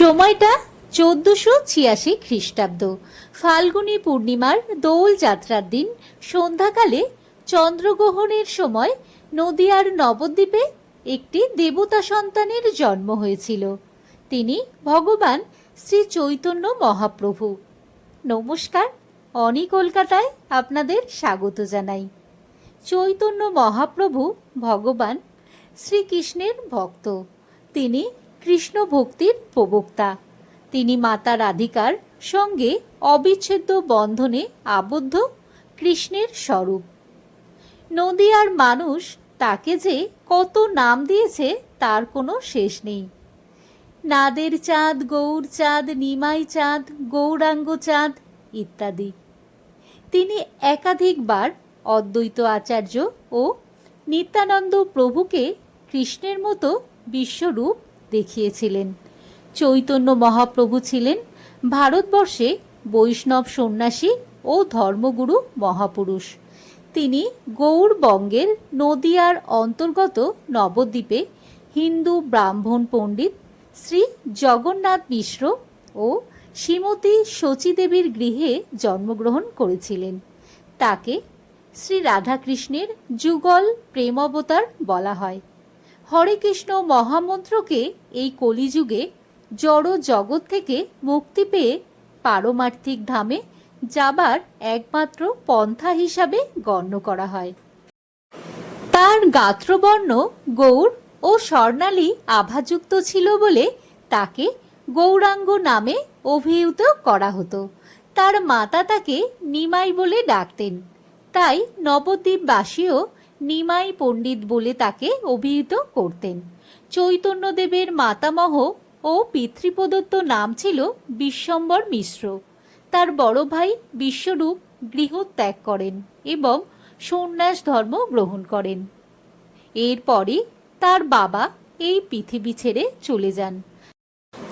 সময়টা চোদ্দশো ছিয়াশি খ্রিস্টাব্দ। ফাল্গুনী পূর্ণিমার দোল যাত্রার দিন, সন্ধ্যাকালে চন্দ্রগ্রহণের সময় নদিয়ার নবদ্বীপে একটি দেবতা সন্তানের জন্ম হয়েছিল। তিনি ভগবান শ্রী চৈতন্য মহাপ্রভু। নমস্কার, অনি কলকাতায় আপনাদের স্বাগত জানাই। চৈতন্য মহাপ্রভু ভগবান শ্রীকৃষ্ণের ভক্ত। তিনি কৃষ্ণ ভক্তির প্রবক্তা। তিনি মাতা রাধিকার সঙ্গে অবিচ্ছেদ্য বন্ধনে আবদ্ধ কৃষ্ণের স্বরূপ। নদিয়ার মানুষ তাকে যে কত নাম দিয়েছে তার কোনো শেষ নেই। নাদের চাঁদ, গৌর চাঁদ, নিমাই চাঁদ, গৌরাঙ্গ চাঁদ ইত্যাদি। তিনি একাধিকবার অদ্বৈত আচার্য ও নিত্যানন্দ প্রভুকে কৃষ্ণের মতো বিশ্বরূপ দেখিয়েছিলেন। চৈতন্য মহাপ্রভু ছিলেন ভারতবর্ষে বৈষ্ণব সন্ন্যাসী ও ধর্মগুরু মহাপুরুষ। তিনি গৌড়বঙ্গের নদিয়ার অন্তর্গত নবদ্বীপে হিন্দু ব্রাহ্মণ পণ্ডিত শ্রী জগন্নাথ মিশ্র ও শ্রীমতী শচীদেবীর গৃহে জন্মগ্রহণ করেছিলেন। তাকে শ্রী রাধাকৃষ্ণের যুগল প্রেম অবতার বলা হয়। হরে কৃষ্ণ মহামন্ত্রকে এই কলিযুগে জড় জগৎ থেকে মুক্তি পেয়ে পারমার্থিক ধামে যাবার একমাত্র পন্থা হিসাবে গণ্য করা হয়। তার গাত্রবর্ণ গৌর ও স্বর্ণালী আভাযুক্ত ছিল বলে তাকে গৌরাঙ্গ নামে অভিহিত করা হতো। তার মাতা তাকে নিমাই বলে ডাকতেন। তাই নবদ্বীপবাসীও নিমাই পণ্ডিত বলে তাকে অভিহিত করতেন। চৈতন্যদেবের মাতামহ ও পিতৃপ্রদত্ত নাম ছিল বিশ্বম্বর মিশ্র। তার বড় ভাই বিশ্বরূপ গৃহ ত্যাগ করেন এবং সন্ন্যাস ধর্ম গ্রহণ করেন। এরপরই তার বাবা এই পৃথিবী ছেড়ে চলে যান।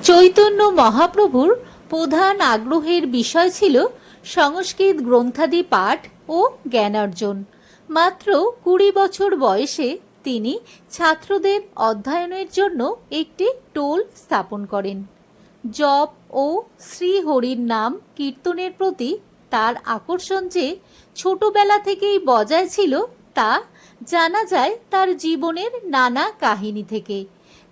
চৈতন্য মহাপ্রভুর প্রধান আগ্রহের বিষয় ছিল সংস্কৃত গ্রন্থাদি পাঠ ও জ্ঞানার্জন। মাত্র কুড়ি বছর বয়সে তিনি ছাত্রদের অধ্যয়নের জন্য একটি টোল স্থাপন করেন। জপ ও শ্রীহরির নাম কীর্তনের প্রতি তার আকর্ষণ যে ছোটবেলা থেকেই বজায় ছিল তা জানা যায় তার জীবনের নানা কাহিনী থেকে।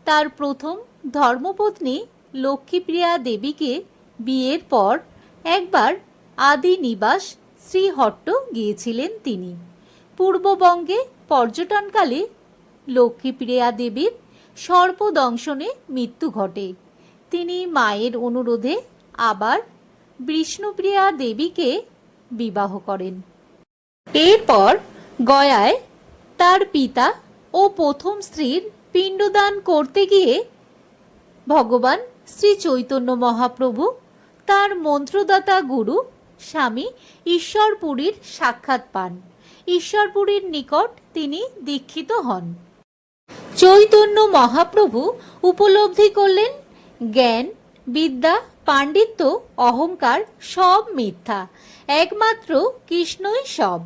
তার প্রথম ধর্মপত্নী লক্ষ্মীপ্রিয়া দেবীকে বিয়ের পর একবার আদি নিবাস শ্রীহট্ট গিয়েছিলেন তিনি। পূর্ববঙ্গে পর্যটনকালে লক্ষ্মীপ্রিয়া দেবীর সর্পদংশনে মৃত্যু ঘটে। তিনি মায়ের অনুরোধে আবার বিষ্ণুপ্রিয়া দেবীকে বিবাহ করেন। এরপর গয়ায় তার পিতা ও প্রথম স্ত্রীর পিণ্ডদান করতে গিয়ে ভগবান শ্রী চৈতন্য মহাপ্রভু তার মন্ত্রদাতা গুরু স্বামী ঈশ্বরপুরীর সাক্ষাৎ পান। ঈশ্বরপুরীর নিকট তিনি দীক্ষিত হন। চৈতন্য মহাপ্রভু উপলব্ধি করলেন, জ্ঞান, বিদ্যা, পাণ্ডিত্য, অহংকার সব মিথ্যা, একমাত্র কৃষ্ণই সব,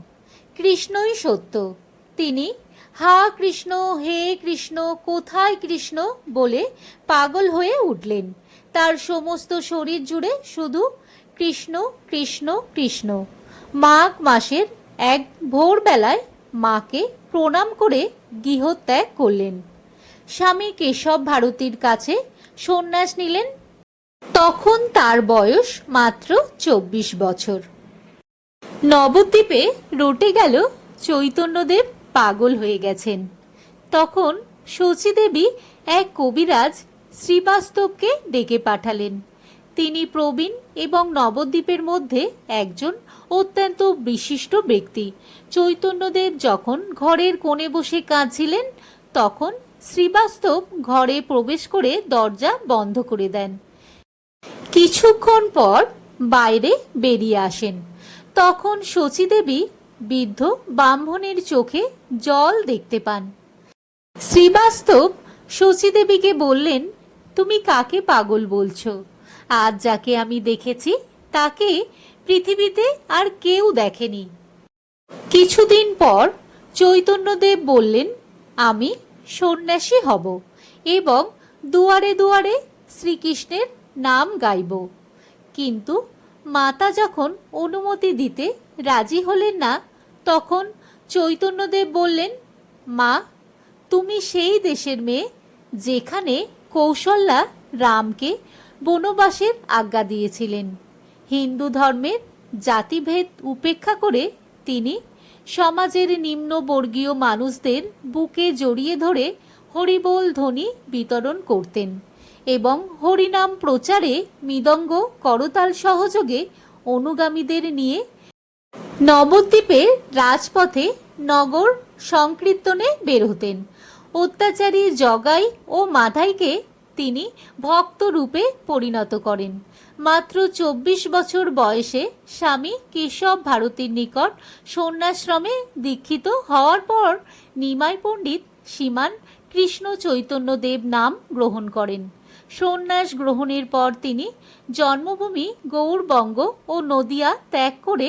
কৃষ্ণই সত্য। তিনি, হা কৃষ্ণ, হে কৃষ্ণ, কোথায় কৃষ্ণ? বলে পাগল হয়ে উঠলেন। তার সমস্ত শরীর জুড়ে শুধু কৃষ্ণ কৃষ্ণ কৃষ্ণ, মাঘ মাসের এক ভোরবেলায় মাকে প্রণাম করে গৃহত্যাগ করলেন। স্বামী কেশব ভারতীর কাছে সন্ন্যাস নিলেন। তখন তার বয়স মাত্র চব্বিশ বছর। নবদ্বীপে রটে গেল চৈতন্যদেব পাগল হয়ে গেছেন। তখন শচীদেবী এক কবিরাজ শ্রীবাস্তবকে ডেকে পাঠালেন। তিনি প্রবীণ এবং নবদ্বীপের মধ্যে একজন অত্যন্ত বিশিষ্ট ব্যক্তি। চৈতন্যদেব যখন ঘরের কোণে বসে কাঁদছিলেন, তখন শ্রীবাস্তব ঘরে প্রবেশ করে দরজা বন্ধ করে দেন। কিছুক্ষণ পর বাইরে বেরিয়ে আসেন। তখন শচীদেবী বৃদ্ধ ব্রাহ্মণের চোখে জল দেখতে পান। শ্রীবাস্তব শচীদেবীকে বললেন, তুমি কাকে পাগল বলছো? আজ যাকে আমি দেখেছি, তাকে পৃথিবীতে আর কেউ দেখেনি। কিছুদিন পর চৈতন্যদেব বললেন, আমি সন্ন্যাসী হব এবং দুয়ারে দুয়ারে শ্রীকৃষ্ণের নাম গাইব। কিন্তু মাতা যখন অনুমতি দিতে রাজি হলেন না, তখন চৈতন্যদেব বললেন, মা, তুমি সেই দেশের মেয়ে যেখানে কৌশল্যা রামকে বনবাসের আজ্ঞা দিয়েছিলেন। হিন্দু ধর্মের জাতিভেদ উপেক্ষা করে তিনি সমাজের নিম্নবর্গীয় মানুষদের বুকে জড়িয়ে ধরে হরিবোল ধ্বনি বিতরণ করতেন এবং হরিনাম প্রচারে মৃদঙ্গ করতাল সহযোগে অনুগামীদের নিয়ে নবদ্বীপের রাজপথে নগর সংকীর্তনে বের হতেন। অত্যাচারী জগাই ও মাধাইকে তিনি ভক্ত রূপে পরিণত করেন। মাত্র চব্বিশ বছর বয়সে স্বামী কেশব ভারতীর নিকট সন্ন্যাশ্রমে দীক্ষিত হওয়ার পর নিমাই পণ্ডিত সীমান কৃষ্ণ চৈতন্যদেব নাম গ্রহণ করেন। সন্ন্যাস গ্রহণের পর তিনি জন্মভূমি গৌরবঙ্গ ও নদিয়া ত্যাগ করে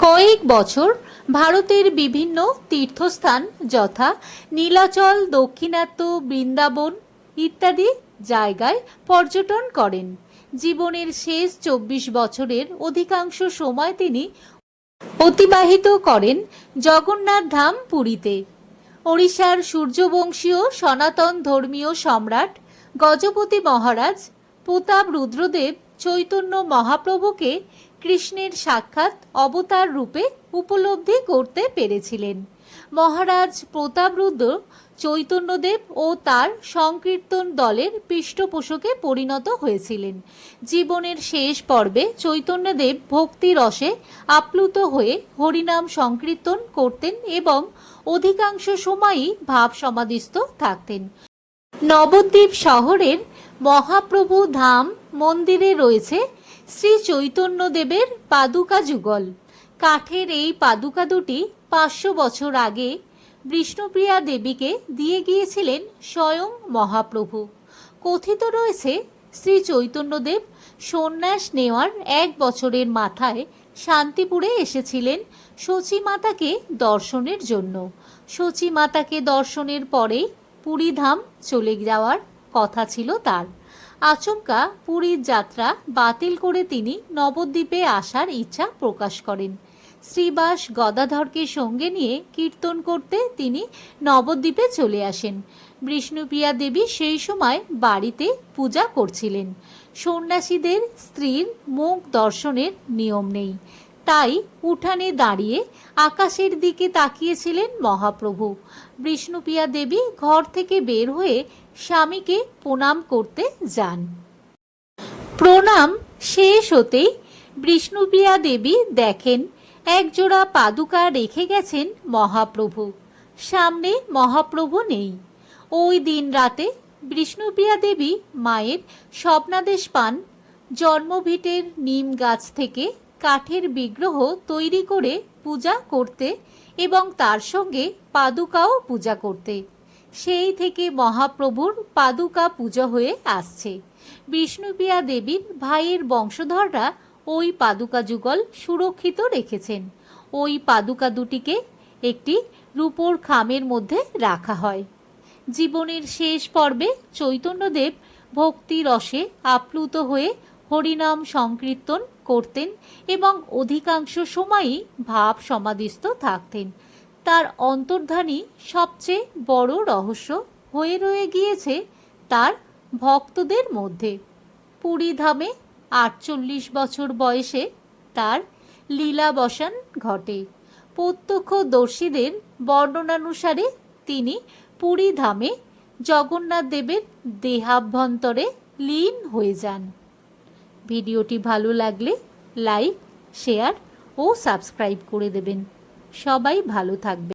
কয়েক বছর ভারতের বিভিন্ন তীর্থস্থান যথা নীলাচল, দক্ষিণাত্য বৃন্দাবন ইত্যাদি জায়গায় পর্যটন করেন। জীবনের শেষ চব্বিশ বছরের অধিকাংশ সময় তিনি অতিবাহিত করেন জগন্নাথ ধাম পুরীতে। ওড়িশার সূর্যবংশীয় সনাতন ধর্মীয় সম্রাট গজপতি মহারাজ প্রতাপ রুদ্রদেব চৈতন্য মহাপ্রভুকে কৃষ্ণের সাক্ষাৎ অবতার রূপে উপলব্ধি করতে পেরেছিলেন। মহারাজ প্রতাপরুদ্র চৈতন্যদেব ও তার সংকীর্তন দলের পৃষ্ঠপোষকে পরিণত হয়েছিলেন। জীবনের শেষ পর্বে চৈতন্যদেব ভক্তি রসে আপ্লুত হয়ে হরিনাম সংকীর্তন করতেন এবং অধিকাংশ সময়ই ভাব সমাধিস্থ থাকতেন। নবদ্বীপ শহরের মহাপ্রভু ধাম মন্দিরে রয়েছে শ্রী চৈতন্যদেবের পাদুকা যুগল। কাঠের এই পাদুকা দুটি পাঁচশো বছর আগে বিষ্ণুপ্রিয়া দেবীকে দিয়ে গিয়েছিলেন স্বয়ং মহাপ্রভু। কথিত রয়েছে, শ্রী চৈতন্যদেব সন্ন্যাস নেওয়ার এক বছরের মাথায় শান্তিপুরে এসেছিলেন মাতাকে দর্শনের জন্য। মাতাকে দর্শনের পরেই পুরীধাম চলে যাওয়ার কথা ছিল তার। আচমকা পুরীর যাত্রা বাতিল করে তিনি নবদ্বীপে আসার ইচ্ছা প্রকাশ করেন। শ্রীবাস গদাধরকে সঙ্গে নিয়ে কীর্তন করতে তিনি নবদ্বীপে চলে আসেন। বিষ্ণুপ্রিয়া দেবী সেই সময় বাড়িতে পূজা করছিলেন। সন্ন্যাসীদের স্ত্রীর মুখ দর্শনের নিয়ম নেই। তাই উঠানে দাঁড়িয়ে আকাশের দিকে তাকিয়েছিলেন মহাপ্রভু। বিষ্ণুপ্রিয়া দেবী ঘর থেকে বের হয়ে স্বামীকে প্রণাম করতে যান। প্রণাম শেষ হতেই বিষ্ণুপ্রিয়া দেবী দেখেন একজোড়া পাদুকা রেখে গেছেন মহাপ্রভু। সামনে মহাপ্রভু নেই। ওই দিন রাতে বিষ্ণুপ্রিয়া দেবী মায়ের স্বপ্নাদেশ পান। জন্মভিটের নিম গাছ থেকে কাঠের বিগ্রহ তৈরি করে পূজা করতে এবং তার সঙ্গে পাদুকাও পূজা করতে। সেই থেকে মহাপ্রভুর পাদুকা পূজা হয়ে আসছে। বিষ্ণুপ্রিয়া দেবীর ভাইয়ের বংশধররা ওই পাদুকা যুগল সুরক্ষিত রেখেছেন। ওই পাদুকা দুটিকে একটি রূপোর খামের মধ্যে রাখা হয়। জীবনের শেষ পর্বে চৈতন্যদেব ভক্তি রসে আপ্লুত হয়ে হরিনাম সংকীর্তন করতেন এবং অধিকাংশ সময়ই ভাব সমাধিস্থ থাকতেন। তার অন্তর্ধানী সবচেয়ে বড় রহস্য হয়ে রয়ে গিয়েছে তার ভক্তদের মধ্যে। পুরীধামে আটচল্লিশ বছর বয়সে তার লীলাবসান ঘটে। প্রত্যক্ষদর্শীদের বর্ণনানুসারে তিনি পুরী ধামে জগন্নাথ দেবের দেহাভ্যন্তরে লীন হয়ে যান। ভিডিওটি ভালো লাগলে লাইক, শেয়ার ও সাবস্ক্রাইব করে দেবেন। সবাই ভালো থাকবে